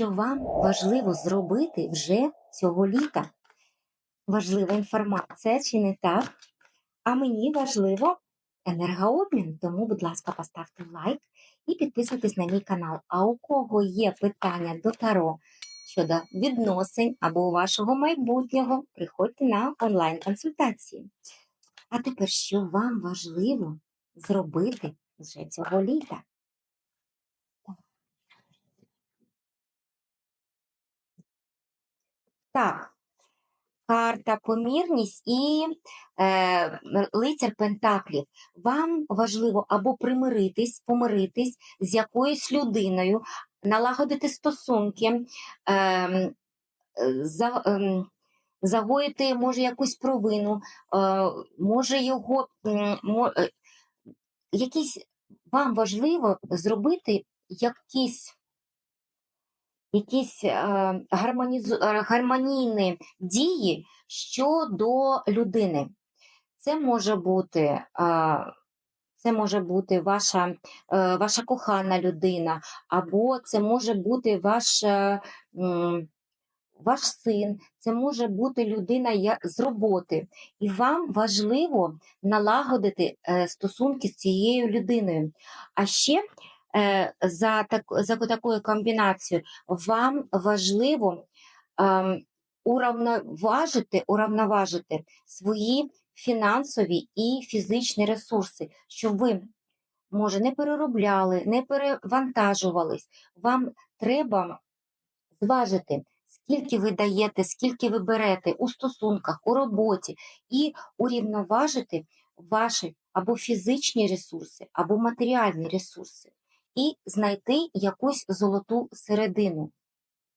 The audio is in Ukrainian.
що вам важливо зробити вже цього літа. Важлива інформація, чи не так? А мені важливо енергообмін, тому, будь ласка, поставте лайк і підписуйтесь на мій канал. А у кого є питання до Таро щодо відносин або вашого майбутнього, приходьте на онлайн-консультації. А тепер, що вам важливо зробити вже цього літа? Так, карта помірність і е, лицар Пентаклів. Вам важливо або примиритись, помиритись з якоюсь людиною, налагодити стосунки, е, за, е, загоїти, може, якусь провину, е, може його е, якісь вам важливо зробити якісь якісь е, гармонізу, е, гармонійні дії щодо людини. Це може бути, е, це може бути ваша, е, ваша кохана людина, або це може бути ваш, ваш син, це може бути людина з роботи. І вам важливо налагодити стосунки з цією людиною. А ще за, так, за такою комбінацією вам важливо ем, уравноважити, уравноважити свої фінансові і фізичні ресурси, щоб ви, може, не переробляли, не перевантажувались. Вам треба зважити, скільки ви даєте, скільки ви берете у стосунках, у роботі, і урівноважити ваші або фізичні ресурси, або матеріальні ресурси, і знайти якусь золоту середину.